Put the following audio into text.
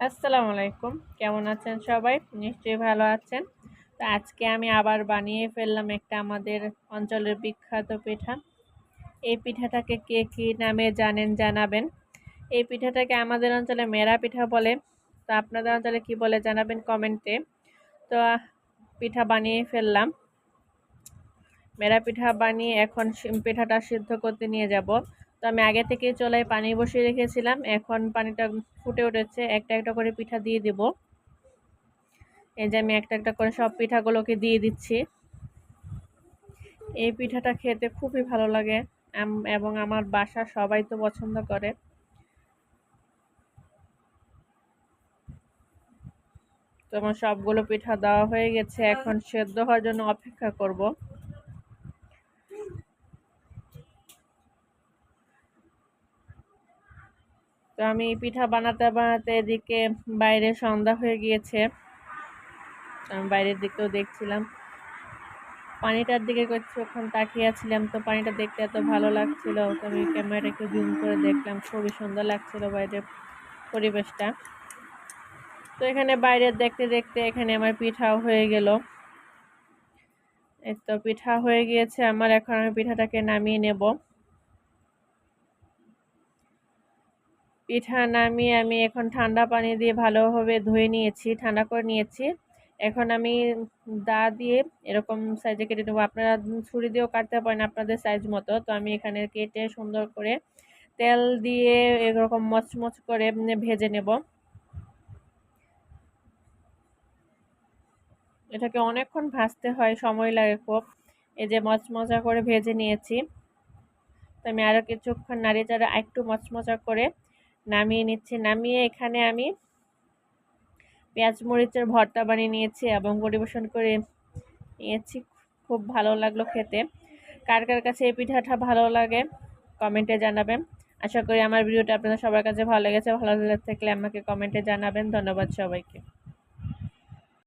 আসসালামু আলাইকুম। কেমন আছেন সবাই? নিশ্চয়ই ভালো আছেন। তো আজকে আমি আবার বানিয়ে ফেললাম একটা আমাদের অঞ্চলের বিখ্যাত পিঠা। এই পিঠাটাকে কে কী নামে জানেন জানাবেন। এই পিঠাটাকে আমাদের অঞ্চলে মেরা পিঠা বলে। তো আপনাদের অঞ্চলে কি বলে জানাবেন কমেন্টে। তো পিঠা বানিয়ে ফেললাম। মেরা পিঠা বানিয়ে এখন পিঠাটা সিদ্ধ করতে নিয়ে যাব। আমি আগে থেকে চলে পানি বসিয়ে রেখেছিলাম। এখন পানিটা ফুটে উঠেছে। একটা একটা করে পিঠা দিয়ে দেব। এই যে আমি একটা একটা করে সব পিঠাগুলোকে দিয়ে দিচ্ছি। এই পিঠাটা খেতে খুবই ভালো লাগে। এবং আমার বাসা সবাই তো পছন্দ করে। তোমার সবগুলো পিঠা দেওয়া হয়ে গেছে। এখন সেদ্ধ হওয়ার জন্য অপেক্ষা করব। তো আমি পিঠা বানাতে বানাতে এদিকে বাইরে সন্ধ্যা হয়ে গিয়েছে। আমি বাইরের দিকেও দেখছিলাম। পানিটার দিকে কিছুক্ষণ তাকিয়েছিলাম তো পানিটা দেখতে এত ভালো লাগছিল। তো আমি ক্যামেরাটা একটু জুম করে দেখলাম, খুবই সুন্দর লাগছিল বাইরের পরিবেশটা। তো এখানে বাইরে দেখতে দেখতে এখানে আমার পিঠাও হয়ে গেল। তো পিঠা হয়ে গিয়েছে, আমার এখন আমি পিঠাটাকে নামিয়ে নেব। পিঠা নামিয়ে আমি এখন ঠান্ডা পানি দিয়ে ভালোভাবে ধুয়ে নিয়েছি, ঠান্ডা করে নিয়েছি। এখন আমি দা দিয়ে এরকম সাইজে কেটে নেব। আপনারা ছুরি দিয়েও কাটতে পারেন আপনাদের সাইজ মতো। তো আমি এখানে কেটে সুন্দর করে তেল দিয়ে এরকম মচমচ করে ভেজে নেব। এটাকে অনেকক্ষণ ভাজতে হয়, সময় লাগে খুব। এই যে মচমচা করে ভেজে নিয়েছি। তো আমি আরও কিছুক্ষণ নাড়িয়ে চাড়া একটু মচমচা করে নামিয়ে নিচ্ছি। নামিয়ে এখানে আমি পেঁয়াজ, মরিচের ভর্তা বানিয়ে নিয়েছি এবং পরিবেশন করে নিয়েছি। খুব ভালো লাগল খেতে। কার কার কাছে এই পিঠাটা ভালো লাগে কমেন্টে জানাবেন। আশা করি আমার ভিডিওটা আপনাদের সবার কাছে ভালো লেগেছে। ভালো থাকলে আমাকে কমেন্টে জানাবেন। ধন্যবাদ সবাইকে।